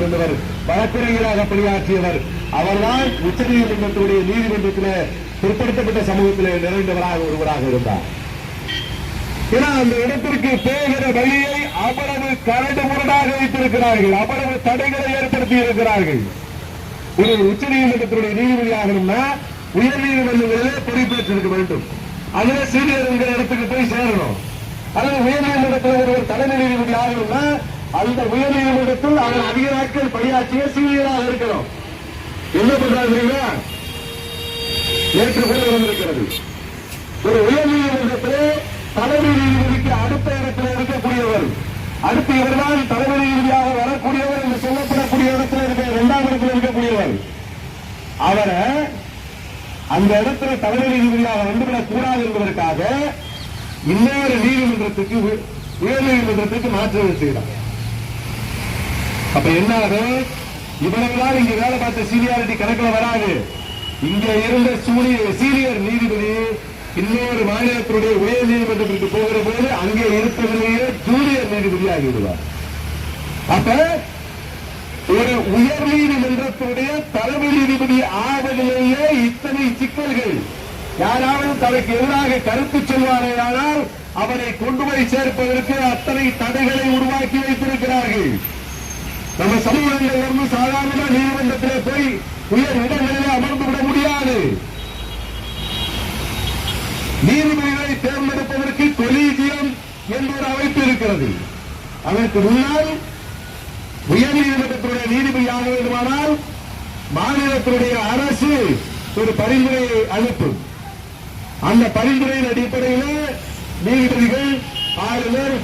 இருந்தவர் வழக்கறிஞராக பணியாற்றியவர் அவர்தான் உச்ச நீதிமன்றத்துடைய நீதிமன்றத்தில் பிற்படுத்தப்பட்ட சமூகத்தில் நிறைந்தவராக ஒருவராக இருந்தார். ஏன்னா அந்த இடத்திற்கு போகிற வழியை அவ்வளவு கரடு முரடாக வைத்திருக்கிறார்கள். அவ்வளவு தடைகளை ஏற்படுத்தி இருக்கிறார்கள் ஒரு உச்ச நீதிமன்றத்தினுடைய நீதிபதி ஆகணும்னா உயர் நீதிமன்றங்களிலே பொறுப்பேற்றிருக்க வேண்டும். அதுல சீனியர் என்கிற இடத்துக்கு போய் சேரணும். அல்லது உயர் நீதிமன்றத்தில் ஒருவர் தலைமை நீதிபதி ஆகணும்னா அந்த உயர் நீதிமன்றத்தில் அவர் அதிக நாட்கள் பணியாற்றிய சீனியராக இருக்கிறோம். என்ன பண்றாங்க நேற்று கூட வந்திருக்கிறது. ஒரு உயர் நீதிமன்றத்திலே தலைமை நீதிபதிக்கு அடுத்த இடத்தில் இருக்கக்கூடியவர் அடுத்து இவர்தான் தலைமை நீதிபதியாக வரக்கூடியவர் என்று சொல்லப்படக்கூடிய இடத்துல இருக்க இரண்டாம் இடத்தில் இருக்கக்கூடியவர். அவரை அந்த இடத்துல தலைமை நீதிபதியாக வந்துவிடக் கூடாது என்பதற்காக இன்னொரு நீதிமன்றத்துக்கு உயர் நீதிமன்றத்திற்கு மாற்றம் செய்கிறார் அப்ப என்ன ஆகும் இவனெல்லாம் இங்க வேலை பார்த்த சீனியாரிட்டி கணக்குல வராது. இங்க இருந்த சூனியர் சீனியர் நீதிபதி இன்னொரு மாநிலத்தினுடைய உயர் நீதிமன்றத்திற்கு போகிற போது அங்கே இருப்பதிலேயே ஜூனியர் நீதிபதி ஆகிவிடுவார். அப்ப ஒரு உயர் நீதிமன்றத்துடைய தலைமை நீதிபதி ஆவதிலேயே இத்தனை சிக்கல்கள். யாராவது தனக்கு எதிராக கருத்து சொல்வாரேயானால் அவரை கொண்டு போய் சேர்ப்பதற்கு அத்தனை தடைகளை உருவாக்கி வைத்திருக்கிறார்கள். நம்ம சமூகங்களில் சாதாரண நீதிமன்றத்திலே போய் உயர் இடங்களிலே அமர்ந்து விட முடியாது. நீதிபதிகளை தேர்ந்தெடுப்பதற்கு கொலீஜியம் என்ற ஒரு அமைப்பு இருக்கிறது. அதற்கு முன்னால் உயர் நீதிமன்றத்துடைய நீதிபதி ஆக வேண்டுமானால் மாநிலத்தினுடைய அரசு ஒரு பரிந்துரையை அனுப்பும். அந்த பரிந்துரையின் அடிப்படையில் நீதிபதிகள் ஆளுநர்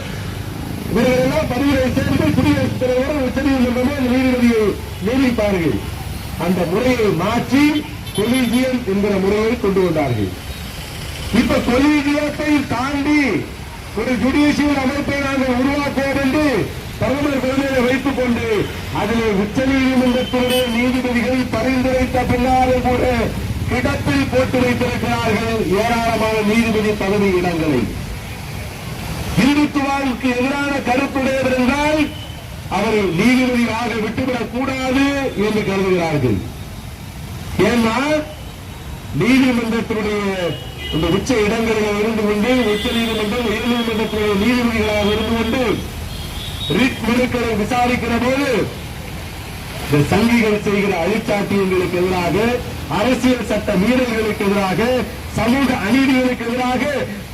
இவர்களெல்லாம் பரிந்துரை சேர்ந்து குடியரசுத் தலைவர் உச்சநீதிமன்றமே அந்த நீதிபதியை நியமிப்பார்கள். அந்த முறையை மாற்றி கொலீஜியம் என்கிற முறையை கொண்டு வந்தார்கள். இப்ப கொலீஜியத்தை தாண்டி ஒரு ஜுடிஷியல் அமைப்பை நாங்கள் உருவாக்குவோம் என்று பிரதமர் தலைமையை வைத்துக் கொண்டு அதில் உச்ச நீதிமன்றத்தினுடைய நீதிபதிகள் பரிந்துரைத்த பின்னாலே கூட கிடப்பில் போட்டு வைத்திருக்கிறார்கள் ஏராளமான நீதிபதி பதவி இடங்களை. இந்துத்துவாவுக்கு எதிரான கருத்துடையவர் என்றால் அவரை நீதிபதியாக விட்டுவிடக் கூடாது என்று கருதுகிறார்கள். ஏன்னா நீதிமன்றத்தினுடைய இந்த உச்ச இடங்களில் இருந்து கொண்டு உச்ச நீதிமன்றம் உயர்நீதிமன்றத்தினுடைய நீதிபதிகளாக இருந்து கொண்டு ரிட் மனுக்களை விசாரிக்கிற போது இந்த சங்கிகள் செய்கிற அழிச்சாட்டியங்களுக்கு எதிராக அரசியல் சட்ட மீறல்களுக்கு எதிராக சமூக அநீதிகளுக்கு எதிராக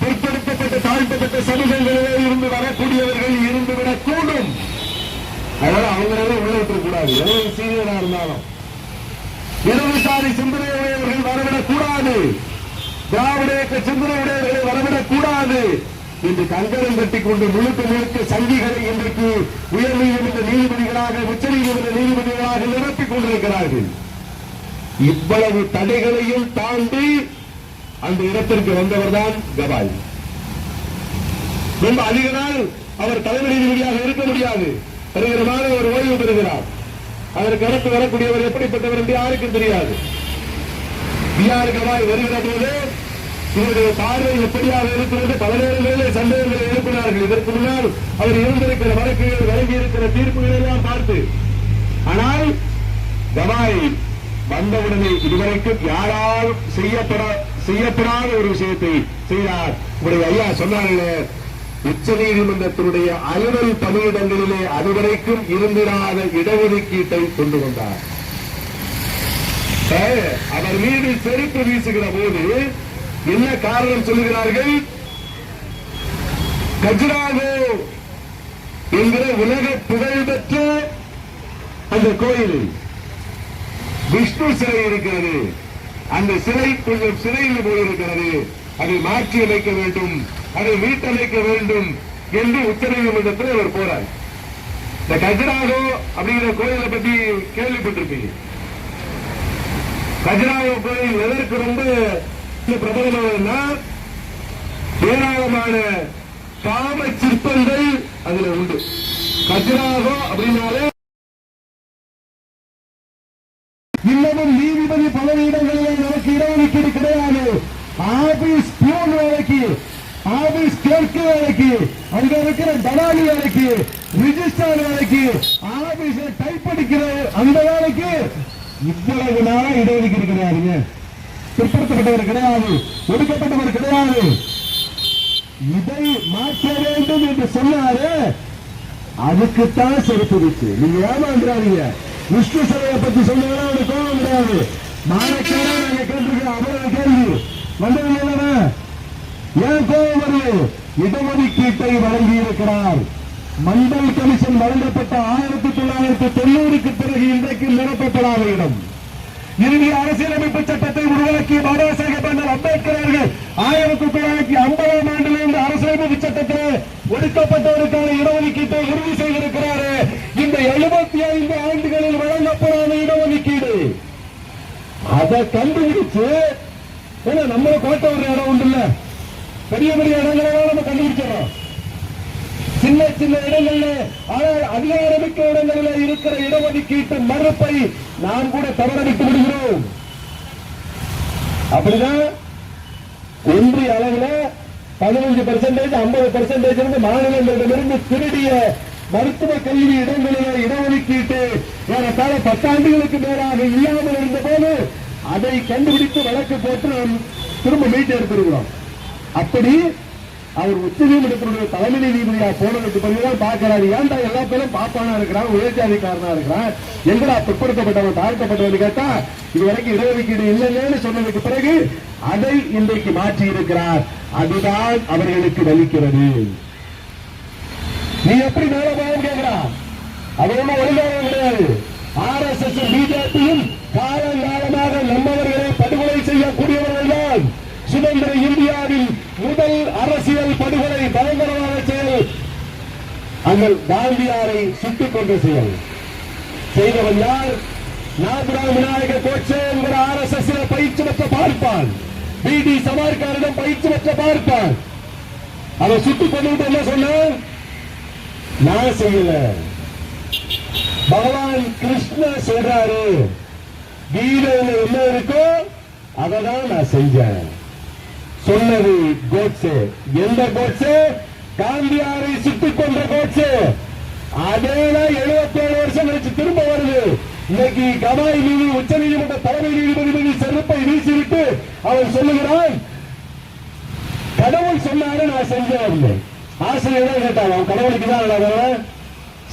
பிற்படுத்தப்பட்ட தாழ்த்தப்பட்ட சமூகங்களிலே இருந்து வரக்கூடியவர்கள் இருந்துவிடக் கூடும் அதனால அவங்களே உள்ள கூடாது எவ்வளவு சீனியரா இருந்தாலும். இடதுசாரி சிந்தனையுடையவர்கள் வரவிடக் கூடாது திராவிட இயக்க சிந்தனையுடையவர்களை வரவிடக் கூடாது இன்று கங்கணம் கட்டிக் கொண்டு முழுக்க முழுக்க சங்கிகளை இன்றைக்கு உயர் நீதிமன்ற நீதிபதிகளாக உச்ச நீதிமன்ற நீதிபதிகளாக நிரப்பிக் கொண்டிருக்கிறார்கள். இவ்வளவு தடைகளையும் தாண்டி அந்த இடத்திற்கு வந்தவர்தான் கவாய் ரொம்ப அதிக நாள் அவர் தலைமை நீதிபதியாக இருக்க முடியாது. வருகிற ஒரு அவர் ஓய்வு பெறுகிறார். அதற்கு அடுத்து வரக்கூடியவர் எப்படிப்பட்டவர் என்று யாருக்கும் தெரியாது. பிஆர் கபாய் வருகிற போது இவருடைய பார்வை எப்படியாக இருக்கிறது? பல வேலை சந்தேகங்களை எழுப்பினார்கள். இதற்கு முன்னால் அவர் இருந்திருக்கிற வழக்குகள் வழங்கி இருக்கிற தீர்ப்புகளை எல்லாம் பார்த்து. ஆனால் கவாய் வந்தவுடனே இதுவரைக்கும் யாரால் செய்யப்பட செய்யப்படாத ஒரு விஷயத்தை செய்தார். உங்களுடைய ஐயா சொன்னார்கள் உச்ச நீதிமன்றத்தினுடைய அலுவல் பணியிடங்களிலே அதுவரைக்கும் இருந்திராத இடஒதுக்கீட்டை கொண்டு வந்தார். அவர் மீது செருப்பு வீசுகிற போது என்ன காரணம் சொல்லுகிறார்கள்? கஜ்ராகோ என்கிற உலக புகழ்பெற்ற அந்த கோயில் விஷ்ணு சிலை இருக்கிறது. அந்த சிலை கொஞ்சம் சிலையில் போயிருக்கிறது. அதை மாற்றி அமைக்க வேண்டும் அதை மீட்டமைக்க வேண்டும் என்று உச்சநீதிமன்றத்தில் அவர் போறார். இந்த கஜராகோ அப்படிங்கிற கோயிலை பத்தி கேள்விப்பட்டிருப்பீங்க. கஜராகோ கோயில் எதற்கு ரொம்ப பிரபலமானதுன்னா ஏராளமான காம சிற்பங்கள் அதுல உண்டு. கஜராகம் அப்படின்னாலே இன்னமும் நீதிபதி பதவியிடங்களிலே நமக்கு இடஒதுக்கீடு கிடையாது. ஆபீஸ் பியூன் வேலைக்கு ஆபீஸ் கிளர்க்கு வேலைக்கு அங்க இருக்கிற தலாலி வேலைக்கு ரிஜிஸ்டர் வேலைக்கு ஆபீஸ் டைப் அடிக்கிற அந்த வேலைக்கு இவ்வளவு நாளா இடஒதுக்கீடு கிடையாதுங்க. பிற்படுத்தப்பட்டவர் கிடையாது ஒடுக்கப்பட்டவர் கிடையாது இதை மாற்ற வேண்டும் என்று சொன்னாரு. அதுக்குத்தான் செலுத்துச்சு நீங்க ஏமாந்துடாதீங்க விஷ்ணு சிலையை பத்தி சொன்னீங்கன்னா அவனுக்கு கோபம் கிடையாது. மானக்காரா நாங்க கேட்டிருக்கோம் அவரோட கேள்வி. வந்தவங்க ஏன் கோபம் வருது? இடஒதுக்கீட்டை வழங்கி இருக்கிறார் மண்டல் கமிஷன் வழங்கப்பட்ட ஆயிரத்தி தொள்ளாயிரத்தி தொண்ணூறுக்கு பிறகு இன்றைக்கு நிரப்பப்படாத இடம். இந்திய அரசியலமைப்பு சட்டத்தை உருவாக்கிய பாபா சாஹேப் அண்ணல் அம்பேத்கர் அவர்கள் ஆயிரத்தி தொள்ளாயிரத்தி ஐம்பதாம் ஆண்டிலிருந்து அரசியலமைப்பு சட்டத்தில் ஒடுக்கப்பட்டவருக்கான இடஒதுக்கீட்டை உறுதி செய்திருக்கிறாரு. இந்த எழுபத்தி ஐந்து ஆண்டுகளில் வழங்கப்படாத இடஒதுக்கீடு. அதை கண்டுபிடிச்சு ஏன்னா நம்ம கோட்டை ஒரு இடம் உண்டு இல்ல பெரிய பெரிய இடங்களெல்லாம் நம்ம சின்ன சின்ன இடங்கள்ல ஆனால் அதிகாரமிக்க இடங்களில் இருக்கிற இடஒதுக்கீட்டு மறுப்பை நாம் கூட தவறடித்து விடுகிறோம். அப்படிதான் ஒன்றிய அளவில் பதினஞ்சு பெர்சன்டேஜ் ஐம்பது பெர்சன்டேஜ் இருந்து மாநிலங்களிடமிருந்து திருடிய மருத்துவ கல்வி இடங்களிலே இடஒதுக்கீட்டு ஏறத்தாழ பத்தாண்டுகளுக்கு மேலாக இல்லாமல் இருந்த போது அதை கண்டுபிடித்து வழக்கு போட்டு நாம் திரும்ப மீட்டு எடுத்திருக்கிறோம் அப்படி அவர் உச்ச நீதிமன்றத்தினுடைய தலைமை நீதிபதியா போனதுக்கு பிறகுதான் பார்க்கிறாரு. ஏன்டா எல்லா பேரும் பாப்பானா இருக்கிறான் உயர்ஜாதிக்காரனா இருக்கிறான் எங்கடா பிற்படுத்தப்பட்டவன் தாழ்த்தப்பட்டவன் கேட்டா இது வரைக்கும் இடஒதுக்கீடு இல்லைன்னு சொன்னதுக்கு பிறகு அதை இன்றைக்கு மாற்றி இருக்கிறார் அதுதான் அவர்களுக்கு வலிக்கிறது. நீ எப்படி மேல போகும் கேட்கிறான் அது ஒண்ணும் ஒழுங்காக கிடையாது. ஆர் எஸ் எஸ் பிஜேபியும் காலங்காலமாக நம்மவர்களை படுகொலை செய்யக்கூடியவர்கள் தான் சுதந்திர இந்திய முதல் அரசியல் படுகொலை பயங்கரமான செயல். அங்கள் காந்தியாரை சுட்டுக் கொண்ட செயல். செய்தவன் யார்? நாகராம் விநாயக கோச்சே என்கிற ஆர் எஸ் எஸ் பயிற்சி பெற்ற பார்ப்பான். பி டி சமார்காரிடம் பயிற்சி பெற்ற பார்ப்பான். அவன் சுட்டுக் கொண்டு என்ன சொன்னான் நான் செய்யல. பகவான் கிருஷ்ண சொல்றாரு. கீதையில என்ன இருக்கோ அதை தான் நான் செஞ்சேன். சொன்னது கோட்ஸே. எந்த கோட்ஸே? காந்தியாரை சுட்டுக் கொண்ட கோட்ஸே. அதேதான் எழுபத்தேழு வருஷம் கழிச்சு திரும்ப வருது. இன்னைக்கு கமாய் நீதி உச்ச நீதிமன்ற தலைமை நீதிபதி மீது செருப்பை வீசிவிட்டு அவர் சொல்லுகிறான் கடவுள் சொன்னாரு நான் செஞ்சேன் ஆசிரியர் தான் கேட்டாங்க அவன் கடவுளுக்கு தான் நான்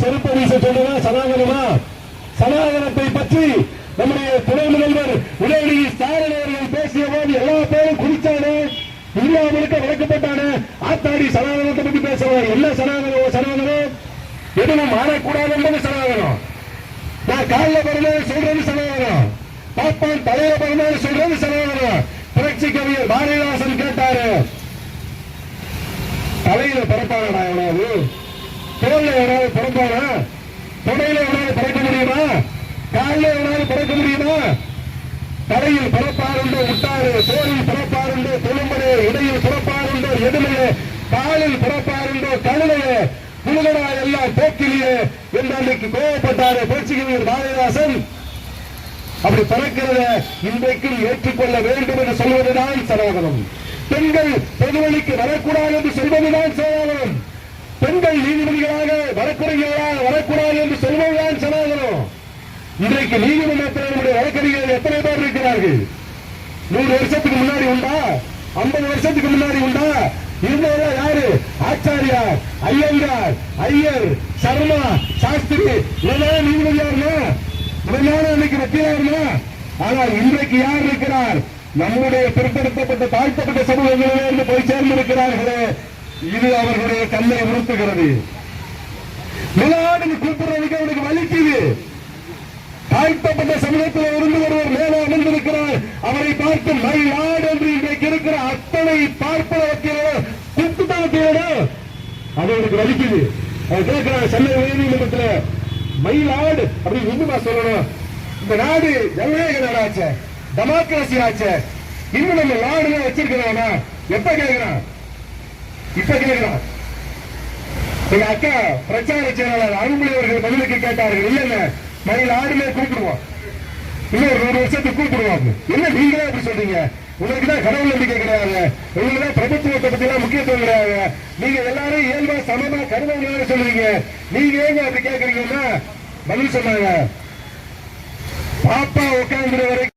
செருப்பை வீச சொல்லுவா சனாதனமா? சனாதனத்தை பற்றி நம்முடைய துணை முதல்வர் உடனடி ஸ்டாலின் அவர்கள் பேசிய போது எல்லா பேரும் குடிச்சானே? இந்தியா முழுக்க ஆத்தாடி சனாதனத்தை பற்றி பேசுவார். என்ன சனாதனம் சனாதனம்? எதுவும் மாறக்கூடாது என்பது சனாதனம். நான் காலில் பிறந்தது சொல்றது சனாதனம். பாப்பான் தலையில பிறந்தது சொல்றது சனாதனம். புரட்சி கவிஞர் பாரதிதாசன் கேட்டாரு. தலையில பிறப்பானடா எவனாவது தோல்ல எவனாவது பிறப்பானா தொடையில எவனாவது பிறக்க முடியுமா? காலில் எவனாவது பிறக்க முடியுமா? தரையில் பிறப்பாருண்டு முட்டாறு தோளில் பிறப்பாருண்டு தொழும்பனே இடையில் பிறப்பாருண்டு எதுமையே காலில் பிறப்பாருண்டோ கழுதையே புழுகடா எல்லாம் போக்கிலேயே என்று அன்றைக்கு கோவப்பட்டாரு புரட்சி பாரதிதாசன் அப்படி பிறக்கிறத இன்றைக்கும் ஏற்றுக்கொள்ள வேண்டும் என்று சொல்வதுதான் சனாதனம் பெண்கள் பொதுவெளிக்கு வரக்கூடாது என்று சொல்வதுதான் சனாதனம் பெண்கள் நீதிபதிகளாக வழக்கறிஞர்களாக வரக்கூடாது என்று சொல்வதுதான் சனாதனம் இன்றைக்கு நீதிமன்றத்தில் நம்முடைய வழக்கறிஞர்கள் எத்தனை பேர் இருக்கிறார்கள்? நூறு வருஷத்துக்கு முன்னாடி உண்டா? ஐம்பது வருஷத்துக்கு முன்னாடி உண்டா? இருந்தவங்க யாரு? ஆச்சாரியார் ஐயங்கார் ஐயர் சர்மா சாஸ்திரி இவெல்லாம் நீதிபதியா இருந்தா இவன் இன்னைக்கு வக்கீலா இருந்தா ஆனால் இன்றைக்கு யார் இருக்கிறார்? நம்முடைய பிற்படுத்தப்பட்ட தாழ்த்தப்பட்ட சமூகங்களிலிருந்து போய் சேர்ந்திருக்கிறார்களே. இது அவர்களுடைய கண்ணை உறுத்துகிறது. நிலாடுன்னு கூப்பிடுறதுக்கு அவனுக்கு வலிக்குது தாழ்த்தப்பட்ட சமூகத்தில் இருந்து ஒருவர் மேலே அமர்ந்திருக்கிறார். அவரை பார்த்து மயிலாடு என்று இன்றைக்கு இருக்கிற அத்தனை பார்ப்பன வக்கீலோ குத்துட்ட வக்கீலோ அது அவனுக்கு வலிக்குது. அவன் கேட்கிறான் சென்னை உயர்நீதிமன்றத்தில் மயிலாடு அப்படின்னு இன்னுமா சொல்லணும். இந்த நாடு ஜனநாயக நாடாச்ச டெமோக்ரஸி ஆச்ச இன்னும் நம்ம நாடுல வச்சிருக்கிறானா எப்ப கேட்கிறான்? இப்ப கேட்கிறான். எங்க அக்கா பிரச்சார செயலாளர் அருள்மொழி அவர்கள் பதிலுக்கு கேட்டார்கள் இல்ல. மயில் ஆடுமே கூப்பிடுவோம். இன்னும் ஒரு நூறு வருஷத்துக்கு கூப்பிடுவாங்க என்ன நீங்களே அப்படி சொல்றீங்க? உங்களுக்கு தான் கடவுள் நம்பிக்கை கிடையாது. உங்களுக்கு தான் பிரபுத்துவத்தை பத்தி எல்லாம் முக்கியத்துவம் கிடையாது. நீங்க எல்லாரும் இயல்பா சமமா கருதவங்க சொல்றீங்க. நீங்க ஏங்க அப்படி கேக்குறீங்கன்னா பதில் சொன்னாங்க பாப்பா உட்காந்துற வரைக்கும்